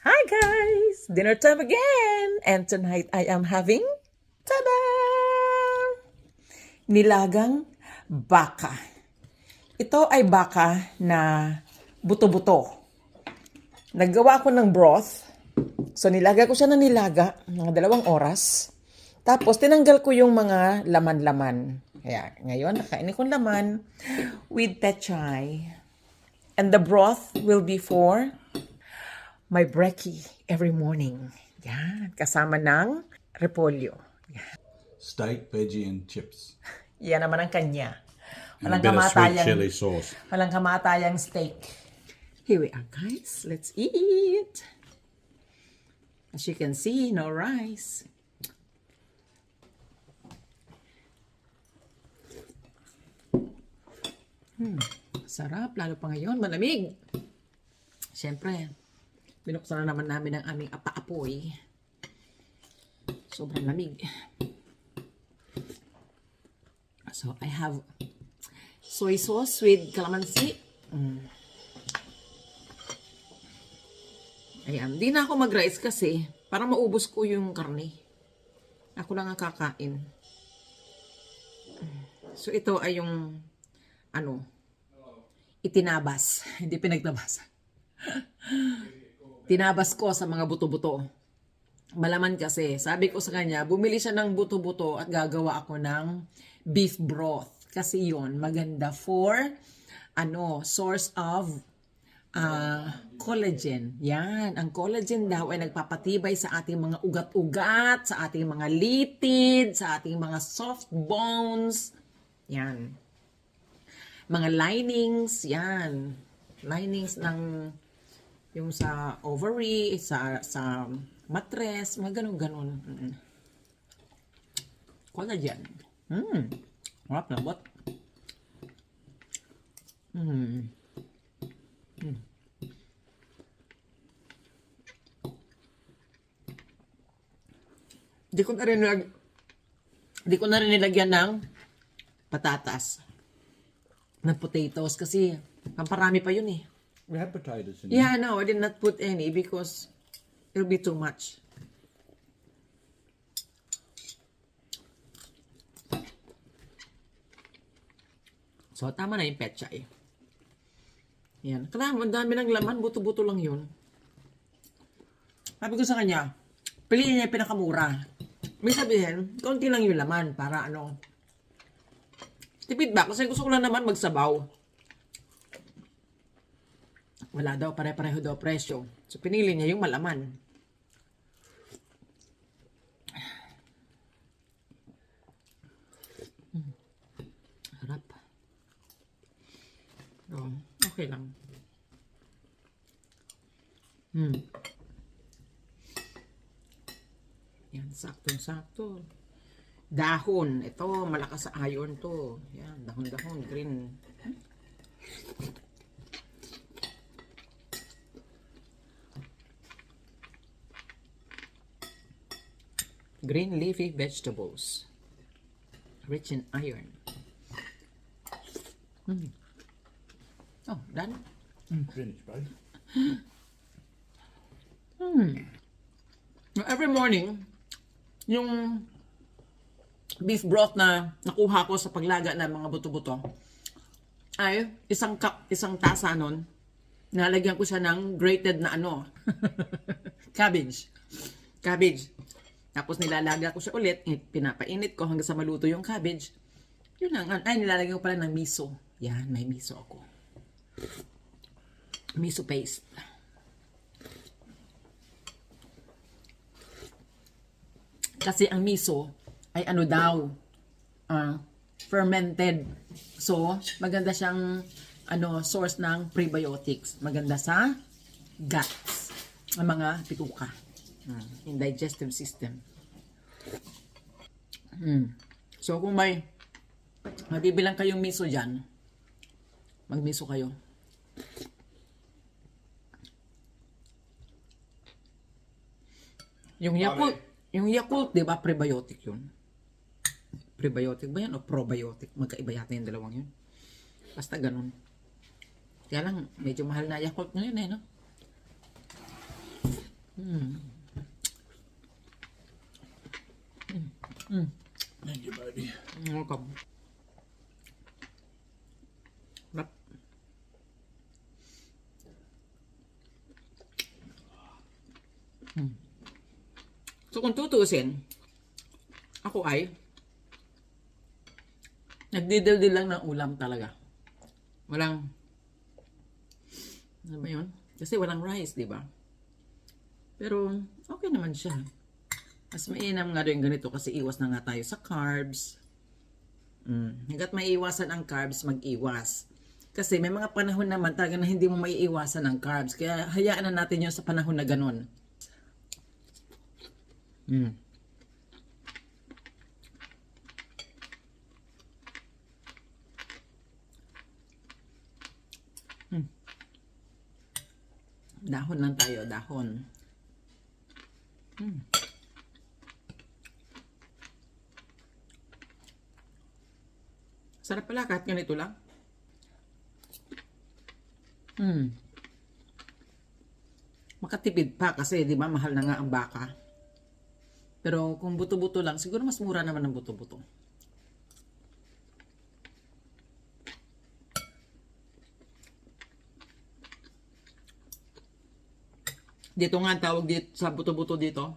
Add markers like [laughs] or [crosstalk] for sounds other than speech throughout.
Hi guys! Dinner time again! And tonight I am having tada! Nilagang baka. Ito ay baka na buto-buto. Naggawa ako ng broth. So nilaga ko siya ng nilaga, mga dalawang oras. Tapos tinanggal ko yung mga laman-laman. Kaya ngayon nakainin ko laman with pechay. And the broth will be for my brekkie every morning. Yan, kasama ng repolyo. Yan, steak, veggie, and chips. [laughs] yan naman ang kanya. And a Walang bit of sweet kamatayang, chili sauce. walang kamatayang steak. Here we are, guys. Let's eat. As you can see, no rice. Hmm, sarap, lalo pa ngayon, malamig. Siyempre, binuksan na naman namin ang aming apa-apoy. Sobrang lamig. So, I have soy sauce with calamansi. Mm. Ayan, di na ako mag-rice kasi para maubos ko yung karne. Ako lang ang kakain. So, ito ay yung ano, itinabas. Hindi pinagtabas. [laughs] Tinabas ko sa mga buto-buto. Malaman kasi, sabi ko sa kanya, bumili siya ng buto-buto at gagawa ako ng beef broth. Kasi yon maganda for ano, source of ah, collagen. Yan, ang collagen daw ay nagpapatibay sa ating mga ugat-ugat, sa ating mga litid, sa ating mga soft bones. Yan mga linings, yan. Linings ng yung sa ovary, sa sa mattress, mga ganun-ganun. Mm. Collagen. Mm. Harap na, bot. Mm. Mm. Di ko na rin nilag di ko na rin nilagyan ng patatas ng potatoes kasi pamparami pa yun eh. We have potatoes in Yeah, no, I did not put any because it'll be too much. So, tama na yung petchay. Yan. Kailangan, ang dami ng laman, buto-buto lang yun. Sabi ko sa kanya, piliin niya yung pinakamura. May sabihin, konti lang yung laman para ano, tipid ba? Kasi gusto ko lang naman magsabaw. Wala daw, pare-pareho daw presyo. So, pinili niya yung malaman. Hmm. Harap. Oh, okay lang. Hmm. Yan, saktong-sakto. Dahon. Ito, malakas sa iron to. Yan, dahon-dahon. Green. Green leafy vegetables. Rich in iron. Mm. Oh, done? Finished, babe. Every morning, yung beef broth na nakuha ko sa paglaga ng mga buto-buto ay isang cup, isang tasa nun, nalagyan ko siya ng grated na ano, [laughs] cabbage. Cabbage. Tapos nilalaga ko siya ulit, eh, pinapainit ko hanggang sa maluto yung cabbage. Yun lang. Ay, nilalagyan ko pala ng miso. Yan, may miso ako. Miso paste. Kasi ang miso ay ano daw, ah, fermented. So, maganda siyang ano, source ng prebiotics. Maganda sa guts, ang mga pituka. Hmm, in digestive system. Hmm. So, kung may mabibilang kayong miso dyan, magmiso kayo. Yung Yakult, yung Yakult, di ba, prebiotic yun? Prebiotic ba yan o probiotic? Magkaiba yata yung dalawang yun. Basta ganun. Kaya lang, medyo mahal na Yakult ngayon eh, no? Thank you, baby. Welcome. Rap. Hmm. So kung tutusin, ako ay nagdidildil lang ng ulam talaga. Walang ano ba yun? Kasi walang rice, di ba? Pero okay naman siya. Mas mainam nga rin ganito kasi iwas na nga tayo sa carbs. Mm. Hanggat may iwasan ang carbs, mag-iwas. Kasi may mga panahon naman talaga na hindi mo maiiwasan ang carbs. Kaya hayaan na natin yun sa panahon na ganun. Mm. Mm. Dahon lang tayo, dahon. Mm. Sarap pala kahit ganito lang. Hmm. Makatipid pa kasi 'di ba mahal na nga ang baka. Pero kung buto-buto lang, siguro mas mura naman ang buto-buto. Dito nga ang tawag dito, sa buto-buto dito.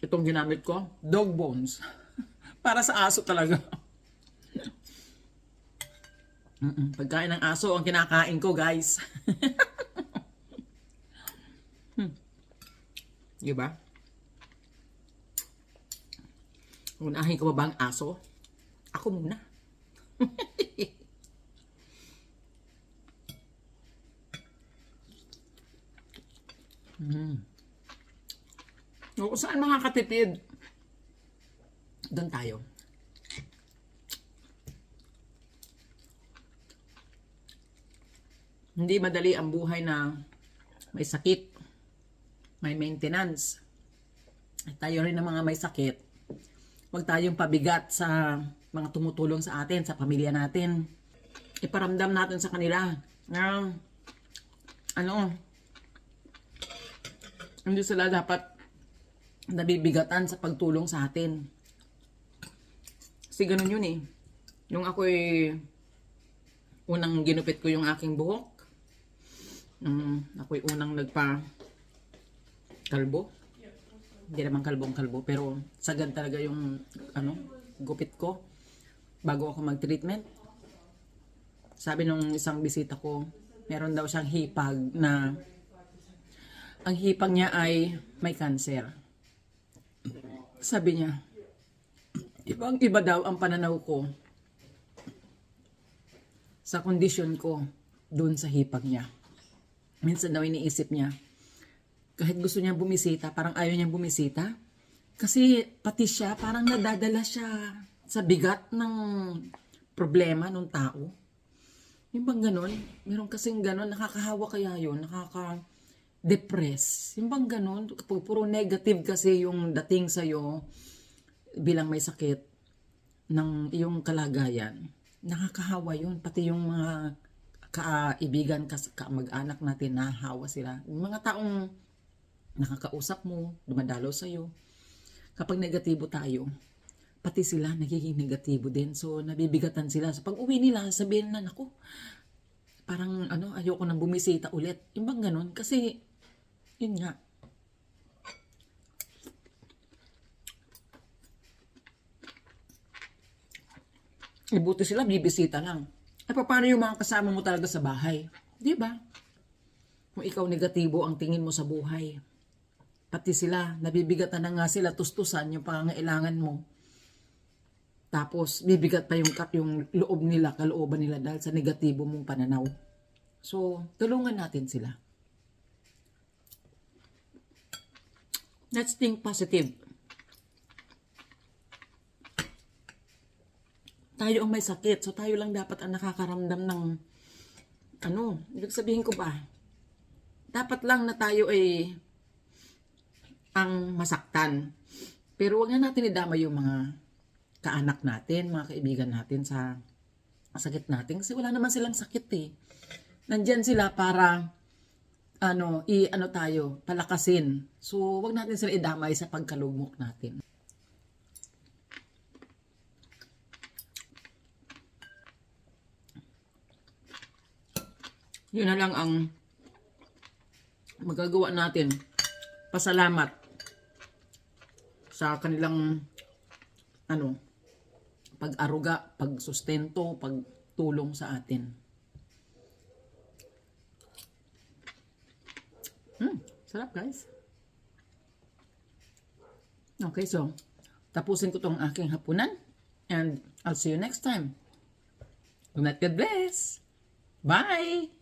Itong ginamit ko, dog bones. [laughs] Para sa aso talaga. Mm-mm. Pagkain ng aso ang kinakain ko, guys. [laughs] hmm. Diba? Unahin ko ba ba ang aso? Ako muna. [laughs] mm. O, saan makakatipid? Doon tayo. Hindi madali ang buhay na may sakit, may maintenance. At tayo rin ng mga may sakit. Huwag tayong pabigat sa mga tumutulong sa atin, sa pamilya natin. Iparamdam natin sa kanila na ano, hindi sila dapat nabibigatan sa pagtulong sa atin. Kasi ganun yun eh. Nung ako'y unang ginupit ko yung aking buhok, nung ako'y unang nagpa kalbo. Hindi naman kalbong kalbo, pero sagad talaga yung ano, gupit ko bago ako mag-treatment. Sabi nung isang bisita ko, meron daw siyang hipag na ang hipag niya ay may cancer. Sabi niya, ibang iba daw ang pananaw ko sa kondisyon ko doon sa hipag niya. Minsan daw iniisip niya, kahit gusto niya bumisita, parang ayaw niya bumisita. Kasi pati siya, parang nadadala siya sa bigat ng problema ng tao. Yung bang ganon? Meron kasing ganon, nakakahawa kaya yun, nakaka-depress. Yung bang ganon? Pu- Puro negative kasi yung dating sa'yo bilang may sakit ng iyong kalagayan. Nakakahawa yun. Pati yung mga kaibigan, kas- kamag-anak natin, nahahawa sila. Yung mga taong nakakausap mo, dumadalo sa'yo. Kapag negatibo tayo, pati sila nagiging negatibo din. So, nabibigatan sila. So, pag uwi nila, sabihin na, naku, parang ano, ayoko nang bumisita ulit. Yung bang ganun? Kasi, yun nga, Ibuti sila, bibisita lang. Ay, paano yung mga kasama mo talaga sa bahay? Di ba? Kung ikaw negatibo ang tingin mo sa buhay. Pati sila, nabibigatan na nga sila, tustusan yung pangangailangan mo. Tapos, bibigat pa yung, yung loob nila, kalooban nila dahil sa negatibo mong pananaw. So, tulungan natin sila. Let's think positive. Tayo ang may sakit. So, tayo lang dapat ang nakakaramdam ng, ano, ibig sabihin ko ba, dapat lang na tayo ay ang masaktan. Pero wag na natin idama yung mga kaanak natin, mga kaibigan natin sa sakit natin. Kasi wala naman silang sakit eh. Nandyan sila para ano, i ano tayo, palakasin. So, wag natin sila idamay sa pagkalugmok natin. Yun na lang ang magagawa natin. Pasalamat sa kanilang ano, pag-aruga, pag-sustento, pagtulong sa atin. Hmm, sarap guys. Okay, so tapusin ko tong aking hapunan and I'll see you next time. Good night, God bless. Bye!